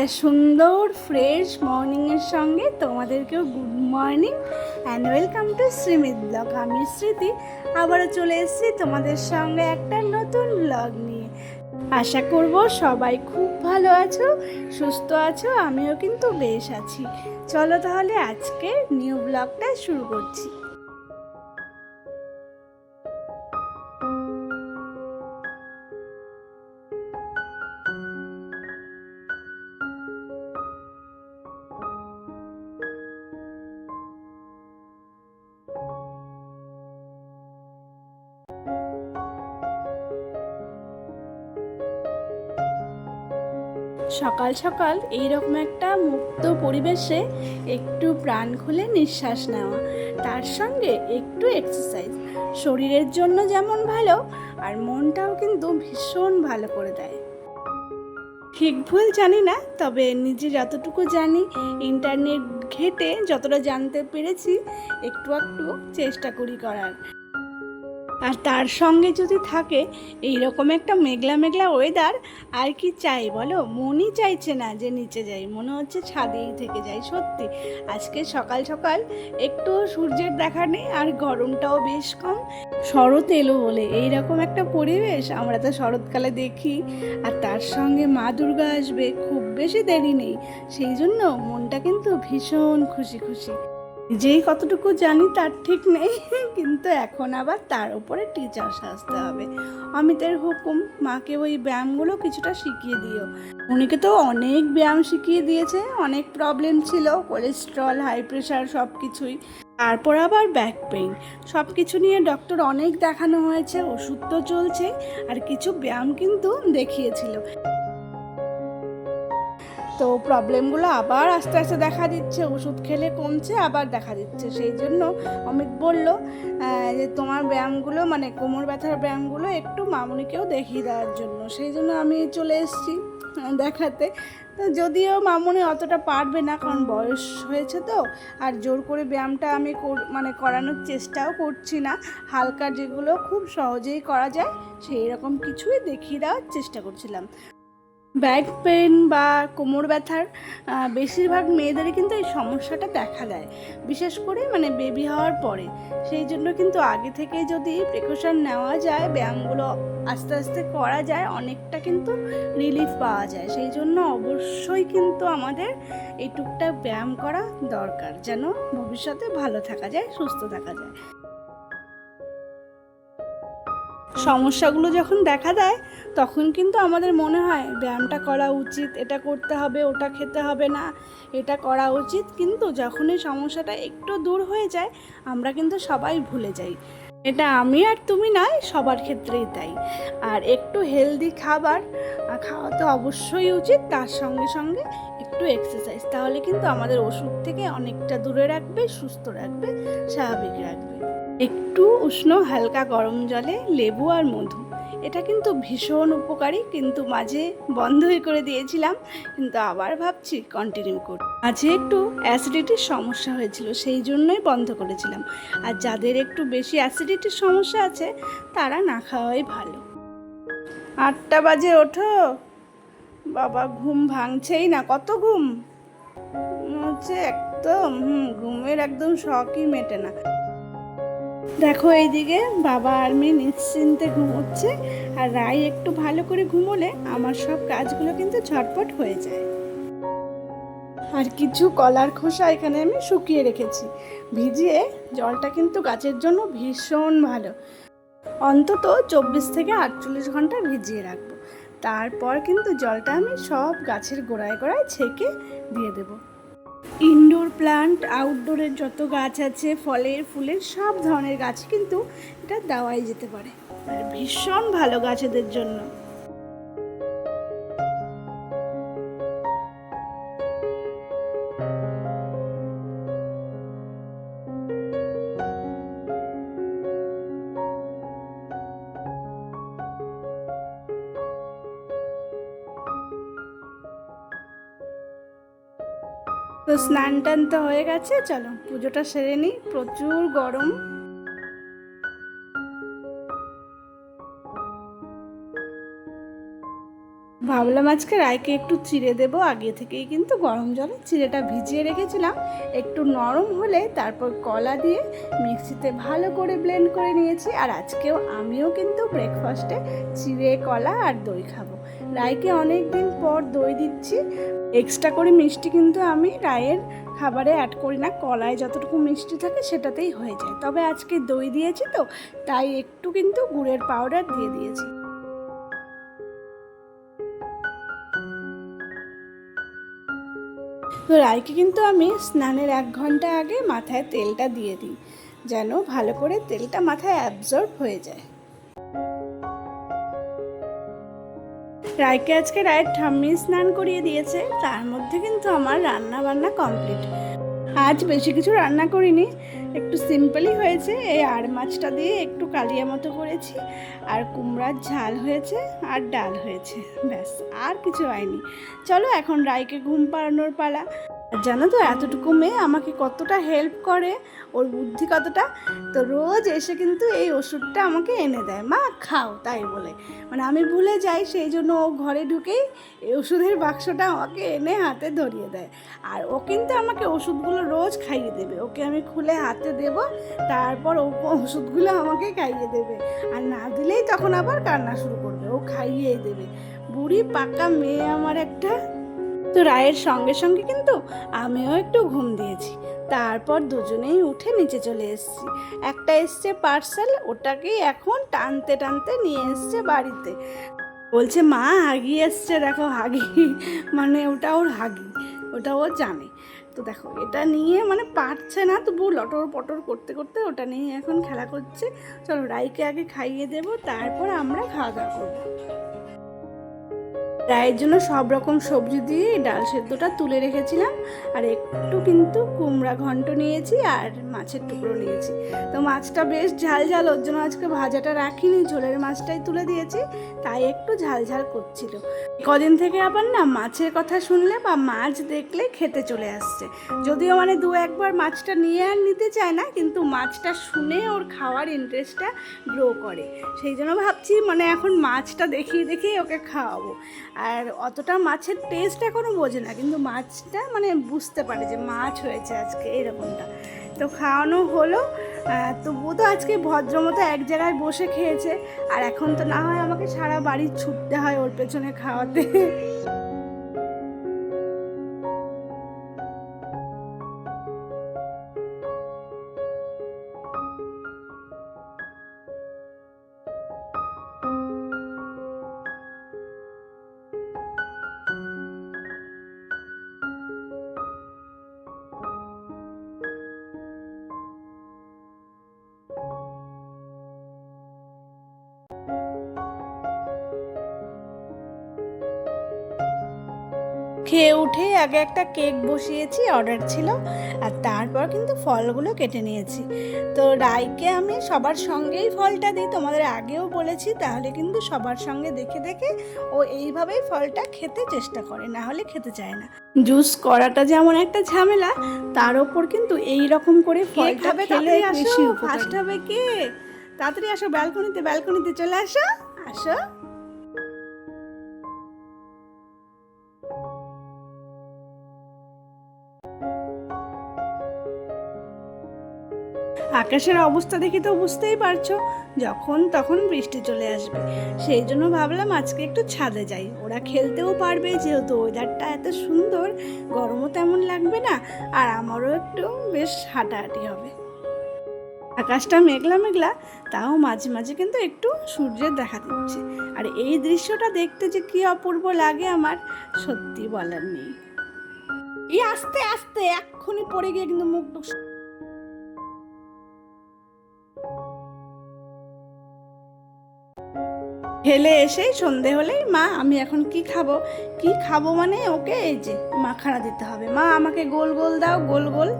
একটা সুন্দর ফ্রেশ মর্নিংয়ের সঙ্গে তোমাদেরকেও good morning and welcome to Smrit blog আমি স্মৃতি, আবারও চলে এসেছি তোমাদের সঙ্গে একটা নতুন ব্লগ নিয়ে। আশা করব সবাই খুব ভালো আছো, সুস্থ আছো, আমিও কিন্তু বেশ আছি। চলো তাহলে আজকে নিউ ব্লগটা শুরু করছি। সকাল সকাল এইরকম একটা মুক্ত পরিবেশে একটু প্রাণ খুলে নিঃশ্বাস নেওয়া, তার সঙ্গে একটু এক্সারসাইজ শরীরের জন্য যেমন ভালো, আর মনটাও কিন্তু ভীষণ ভালো করে দেয়। ঠিক ভুল জানি না, তবে নিজে যতটুকু জানি ইন্টারনেট ঘেটে যতটা জানতে পেরেছি, একটু একটু চেষ্টা করি করার। আর তার সঙ্গে যদি থাকে এই রকম একটা মেঘলা মেঘলা ওয়েদার আর কি চাই বলো? মনই চাইছে না যে নিচে যাই। মনে হচ্ছে ছাদেই থেকে যাই, সত্যি। আজকে সকাল সকাল একটু সূর্যের দেখা নেই, আর গরমটাও বেশ কম। শরৎ এলো বলে। এই রকম একটা পরিবেশ আমরা তো শরৎকালে দেখি। আর তার সঙ্গে মা দুর্গা আসবে, খুব বেশি দেরি নেই। সেই জন্য মনটা কিন্তু ভীষণ খুশি খুশি। যেই কতটুকু জানি তার ঠিক নেই, কিন্তু এখন আবার তার উপরে টিচার সাজতে হবে। অমিতের হুকুম, মাকে ওই ব্যায়ামগুলো কিছুটা শিখিয়ে দিও। উনিকে তো অনেক ব্যায়াম শিখিয়ে দিয়েছে, অনেক প্রবলেম ছিল কোলেস্ট্রল হাই প্রেশার সব কিছুই। তারপর আবার ব্যাক পেইন সব কিছু নিয়ে ডক্টর অনেক দেখানো হয়েছে, ওষুধ তো চলছে আর কিছু ব্যায়াম কিন্তু দেখিয়েছিল। তো প্রবলেমগুলো আবার আস্তে আস্তে দেখা দিচ্ছে, ওষুধ খেলে কমছে, আবার দেখা দিচ্ছে। সেই জন্য অমিত বলল যে তোমার ব্যায়ামগুলো মানে কোমর ব্যথার ব্যায়ামগুলো একটু মামুনিকেও দেখিয়ে দেওয়ার জন্য। সেই জন্য আমি চলে এসেছি দেখাতে। যদিও মামুনি অতটা পারবে না, কারণ বয়স হয়েছে তো, আর জোর করে ব্যায়ামটা আমি মানে করানোর চেষ্টাও করছি না। হালকা যেগুলো খুব সহজেই করা যায় সেই রকম কিছুই দেখিয়ে দেওয়ার চেষ্টা করছিলাম। ব্যাক পেন বা কোমর ব্যথার বেশিরভাগ মেয়েদেরই কিন্তু এই সমস্যাটা দেখা দেয়। বিশেষ করে মানে বেবি হওয়ার পরে। সেই জন্য কিন্তু আগে থেকে যদি প্রিকশন নেওয়া যায়, ব্যায়ামগুলো আস্তে আস্তে করা যায়, অনেকটা কিন্তু রিলিফ পাওয়া যায়। সেই জন্য অবশ্যই কিন্তু আমাদের এই টুকটাক ব্যায়াম করা দরকার, যেন ভবিষ্যতে ভালো থাকা যায়, সুস্থ থাকা যায়। সমস্যাগুলো যখন দেখা দেয়, তখন কিন্তু আমাদের মনে হয়, ব্যায়ামটা করা উচিত, এটা করতে হবে, ওটা খেতে হবে না, এটা করা উচিত। কিন্তু যখনই সমস্যাটা একটু দূর হয়ে যায়, আমরা কিন্তু সবাই ভুলে যাই। এটা আমি আর তুমি নয়, সবার ক্ষেত্রেই তাই। আর একটু হেলদি খাবার খাওয়া তো অবশ্যই উচিত, তার সঙ্গে সঙ্গে একটু এক্সারসাইজ তাহলে কিন্তু আমাদের ওষুধ থেকে অনেকটা দূরে রাখবে, সুস্থ রাখবে, স্বাভাবিক রাখবে। একটু উষ্ণ হালকা গরম জলে লেবু আর মধু। এটা কিন্তু ভীষণ উপকারী, কিন্তু মাঝে বন্ধই করে দিয়েছিলাম, কিন্তু আবার ভাবছি কন্টিনিউ করব। মাঝে একটু অ্যাসিডিটির সমস্যা হয়েছিল, সেই জন্যই বন্ধ করেছিলাম। আর যাদের একটু বেশি অ্যাসিডিটির সমস্যা আছে, তারা না খাওয়াই ভালো। আটটা বাজে ওঠো। বাবা, ঘুম ভাঙছেই না, কত ঘুম হচ্ছে একদম, হুম, ঘুমের একদম শখই মেটে না। দেখো এইদিকে বাবা আর মেয়ে নিশ্চিন্তে ঘুমোচ্ছে আর রাই একটু ভালো করে ঘুমোলে আমার সব কাজগুলো কিন্তু ঝটপট হয়ে যায়। আর কিছু কলার খোসা এখানে আমি শুকিয়ে রেখেছি। ভিজিয়ে জলটা কিন্তু গাছের জন্য ভীষণ ভালো। অন্তত চব্বিশ থেকে আটচল্লিশ ঘণ্টা ভিজিয়ে রাখব। তারপর কিন্তু জলটা আমি সব গাছের গোড়ায় গোড়ায় ছেঁকে দিয়ে দেবো। ইনডোর প্লান্ট আউটডোরের যত গাছ আছে, ফলের, ফুলের, সব ধরনের গাছ কিন্তু এটা দেওয়াই যেতে পারে। আর ভীষণ ভালো গাছেদের জন্য। স্নান টান তো হয়ে গেছে, চলো পুজোটা সেরে নিই, প্রচুর গরম। ভাবলাম আজকে রায়কে একটু চিড়ে দেবো, আগে থেকেই কিন্তু গরম জলে চিড়েটা ভিজিয়ে রেখেছিলাম। একটু নরম হলে তারপর কলা দিয়ে মিক্সিতে ভালো করে ব্লেন্ড করে নিয়েছি। আর আজকেও আমিও কিন্তু ব্রেকফাস্টে চিড়ে, কলা আর দই খাব। রায়কে অনেক দিন পর দই দিচ্ছি। এক্সট্রা করে মিষ্টি কিন্তু আমি রায়ের খাবারে অ্যাড করি না। কলায় যতটুকু মিষ্টি থাকে সেটাতেই হয়ে যায়। তবে আজকে দই দিয়েছি তো, তাই একটু কিন্তু গুড়ের পাউডার দিয়ে দিয়েছি। তো রায়কে কিন্তু আমি স্নানের এক ঘণ্টা আগে মাথায় তেলটা দিয়ে দিই, যেন ভালো করে তেলটা মাথায় অ্যাবজর্ব হয়ে যায়। রায়কে আজকে রায়ের ঠাম্মি স্নান করিয়ে দিয়েছে, তার মধ্যে কিন্তু আমার রান্না বান্না কমপ্লিট। আজ বেশি কিছু রান্না করিনি, একটু সিম্পলই হয়েছে, এই আর মাছটা দিয়ে একটু কালিয়া মতো করেছি, আর কুমড়ার ঝাল হয়েছে, আর ডাল হয়েছে, ব্যাস, আর কিছু হয়নি। চলো এখন রায়কে ঘুম পাড়ানোর পালা। জানো তো, এতটুকু মেয়ে আমাকে কতটা হেল্প করে, ওর বুদ্ধি কতটা? তো রোজ এসে কিন্তু এই ওষুধটা আমাকে এনে দেয়। মা, খাও, তাই বলে। মানে আমি ভুলে যাই, সেই জন্য ও ঘরে ঢুকেই এই ওষুধের বাক্সটা আমাকে এনে হাতে ধরিয়ে দেয়। আর ও কিন্তু আমাকে ওষুধগুলো রোজ খাইয়ে দেবে। ওকে আমি খুলে হাতে দেব, তারপর ও ওষুধগুলো আমাকে খাইয়ে দেবে। আর না দিলেই তখন আবার কান্না শুরু করবে। ও খাইয়েই দেবে। বুড়ি পাকা মেয়ে আমার একটা তো রায়ের সঙ্গে সঙ্গে কিন্তু আমিও একটু ঘুম দিয়েছি। তারপর দুজনেই উঠে নিচে চলে এসেছি। একটা এসছে পার্সেল, ওটাকেই এখন টানতে টানতে নিয়ে এসছে বাড়িতে। বলছে, মা হাগি এসছে, দেখো হাগি। মানে ওটা ওর হাগি, ওটা ও জানে। তো দেখো, এটা নিয়ে মানে পারছে না তবু লটর পটর করতে করতে ওটা নিয়ে এখন খেলা করছে। চলো রাইকে আগে খাইয়ে দেবো, তারপর আমরা খাওয়া দাওয়া করব। রায়ের জন্য সব রকম সবজি দিয়ে ডাল সেদ্ধটা তুলে রেখেছিলাম। আর একটু কিন্তু কুমড়া ঘন্ট নিয়েছি আর মাছের টুকরো নিয়েছি। তো মাছটা বেশ ঝাল ঝাল, ওর জন্য আজকে ভাজাটা রাখিনি, ঝোলের মাছটাই তুলে দিয়েছি, তাই একটু ঝাল ঝাল করছিল। কদিন থেকে আবার না মাছের কথা শুনলে বা মাছ দেখলে খেতে চলে আসছে। যদিও মানে দু একবার মাছটা নিয়ে আর নিতে চায় না, কিন্তু মাছটা শুনে ওর খাওয়ার ইন্টারেস্টটা গ্রো করে। সেই জন্য ভাবছি মানে এখন মাছটা দেখিয়ে দেখিয়ে ওকে খাওয়াবো। আর অতটা মাছের টেস্ট এখনও বোঝে না, কিন্তু মাছটা মানে বুঝতে পারে যে মাছ হয়েছে আজকে এরকমটা। তো খাওয়ানো হলো তো তবুও তো আজকে ভদ্রমতো এক জায়গায় বসে খেয়েছে, আর এখন তো না হয় আমাকে সারা বাড়ি ছুটতে হয় ওর পেছনে খাওয়াতে। খেয়ে উঠে আগে একটা কেক বসিয়েছি অর্ডার ছিল। আর তারপর কিন্তু ফলগুলো কেটে নিয়েছি। তো রাইকে আমি সবার সঙ্গেই ফলটা দিই তোমাদের আগেও বলেছি তাহলে কিন্তু সবার সঙ্গে দেখে দেখে ও এইভাবেই ফলটা খেতে চেষ্টা করে না হলে খেতে চায় না। জুস করাটা যেমন একটা ঝামেলা তার ওপর কিন্তু এই রকম করে ফলটা? খেলে আসো, বেশি ফার্স্ট হবে কে তাড়াতাড়ি আসো ব্যালকনিতে ব্যালকনিতে চলে আসো আসো। আকাশের অবস্থা দেখে তো বুঝতেই পারছ, যখন তখন বৃষ্টি চলে আসবে। সেই জন্য ভাবলাম আজকে একটু ছাদে যাই। ওরা খেলতেও পারবে, যেহেতু ওয়েদারটা এত সুন্দর, গরমও তেমন লাগবে না, আর আমারও একটু বেশ হাঁটাহাঁটি হবে। আকাশটা মেঘলা মেঘলা, তাও মাঝে মাঝে কিন্তু একটু সূর্যের দেখা দিচ্ছে। আর এই দৃশ্যটা দেখতে যে কি অপূর্ব লাগে আমার, সত্যি বলার নেই। এই আস্তে আস্তে, এক্ষুনি পড়ে গিয়ে কিন্তু মুখ হেলে এসেই সন্ধে হলেই, মা, আমি এখন কি খাব? কি খাব মানে ওকে এই যে মাখানা দিতে হবে। মা, আমাকে গোল গোল দাও, গোল গোল।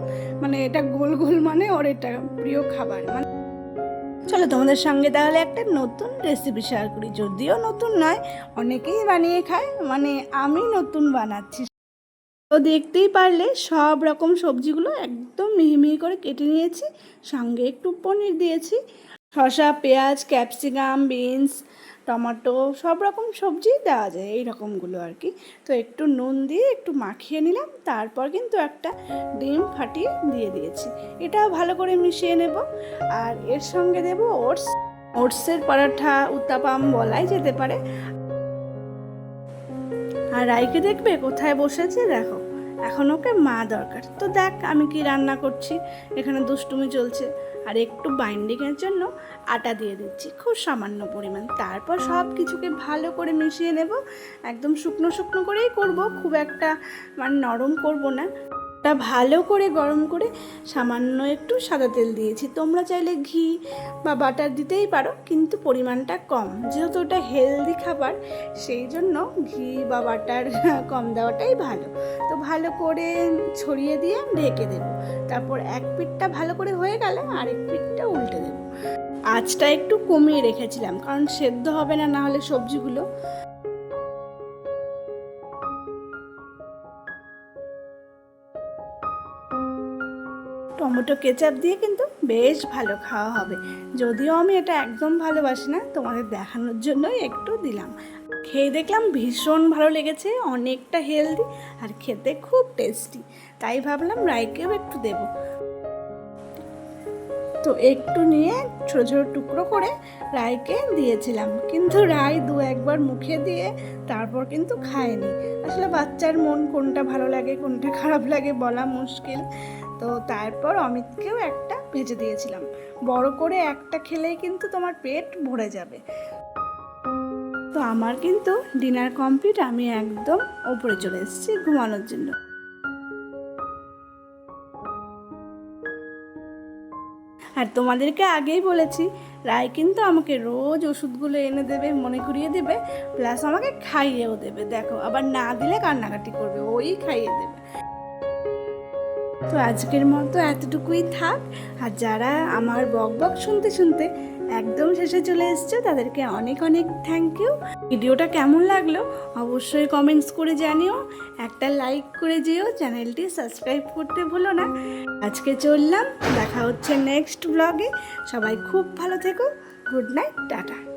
মানে এটা গোল গোল মানে ওর এটা প্রিয় খাবার। মানে চলো তোমাদের সঙ্গে তাহলে একটা নতুন রেসিপি শেয়ার করি। যদিও নতুন নয়, অনেকেই বানিয়ে খায়। মানে আমি নতুন বানাচ্ছি। তো দেখতেই পারলে সব রকম সবজিগুলো একদম মিহি মিহি করে কেটে নিয়েছি। সঙ্গে একটু পনির দিয়েছি। শসা, পেঁয়াজ, ক্যাপসিকাম, বিনস, টমেটো, সব রকম সবজি দেওয়া যায় এই রকমগুলো আর কি। তো একটু নুন দিয়ে একটু মাখিয়ে নিলাম, তারপর কিন্তু একটা ডিম ফাটিয়ে দিয়ে দিয়েছি। এটাও ভালো করে মিশিয়ে নেব, আর এর সঙ্গে দেব ওটস। ওটসের পরাঠা উত্তাপাম বলাই যেতে পারে। আর রাইকে দেখবে কোথায় বসেছে, দেখো, এখন ওকে মা দরকার। তো দেখ আমি কি রান্না করছি, এখানে দুষ্টুমি চলছে। আর একটু বাইন্ডিংয়ের জন্য আটা দিয়ে দিচ্ছি, খুব সামান্য পরিমাণ। তারপর সব কিছুকে ভালো করে মিশিয়ে নেব। একদম শুকনো শুকনো করেই করব, খুব একটা মানে নরম করব না। ওটা ভালো করে গরম করে সামান্য একটু সাদা তেল দিয়েছি। তোমরা চাইলে ঘি বা বাটার দিতেই পারো, কিন্তু পরিমাণটা কম। যেহেতু ওটা হেলদি খাবার, সেই জন্য ঘি বা বাটার কম দেওয়াটাই ভালো। তো ভালো করে ছড়িয়ে দিয়ে ঢেকে দেবো। তারপর এক পিঠটা ভালো করে হয়ে গেলে আরেক পিঠটা উল্টে দেবো। আঁচটা একটু কমিয়ে রেখেছিলাম, কারণ সেদ্ধ হবে না না হলে সবজিগুলো টমেটো কেচাপ দিয়ে কিন্তু বেশ ভালো খাওয়া হবে। যদিও আমি এটা একদম ভালোবাসি না, তোমাদের দেখানোর জন্যই একটু দিলাম। খেয়ে দেখলাম ভীষণ ভালো লেগেছে, অনেকটা হেলদি আর খেতে খুব টেস্টি তাই ভাবলাম রাইকেও একটু দেবো। তো একটু নিয়ে ছোটো ছোটো টুকরো করে রায়কে দিয়েছিলাম। কিন্তু রায় দু একবার মুখে দিয়ে তারপর কিন্তু খায়নি। আসলে বাচ্চার মন কোনটা ভালো লাগে, কোনটা খারাপ লাগে বলা মুশকিল। তো তারপর অমিতকেও একটা ভেজে দিয়েছিলাম। বড় করে একটা খেলেই কিন্তু তোমার পেট ভরে যাবে। তো আমার কিন্তু ডিনার কমপ্লিট, আমি একদম ওপরে চলে এসেছি ঘুমানোর জন্য। আর তোমাদেরকে আগেই বলেছি, রায় কিন্তু আমাকে রোজ ওষুধগুলো এনে দেবে, মনে করিয়ে দেবে, প্লাস আমাকে খাইয়েও দেবে। দেখো, আবার না দিলে কান্নাকাটি করবে, ওই খাইয়ে দেবে। তো আজকের মতো এতটুকুই থাক। আর যারা আমার বক বক শুনতে শুনতে একদম শেষে চলে এসছো, তাদেরকে অনেক অনেক থ্যাংক ইউ ভিডিওটা কেমন লাগল অবশ্যই কমেন্টস করে জানিও। একটা লাইক করে যেও, চ্যানেলটি সাবস্ক্রাইব করতে ভুলো না। আজকে চললাম, দেখা হচ্ছে নেক্সট ব্লগে সবাই খুব ভালো থেকো। Good night tata.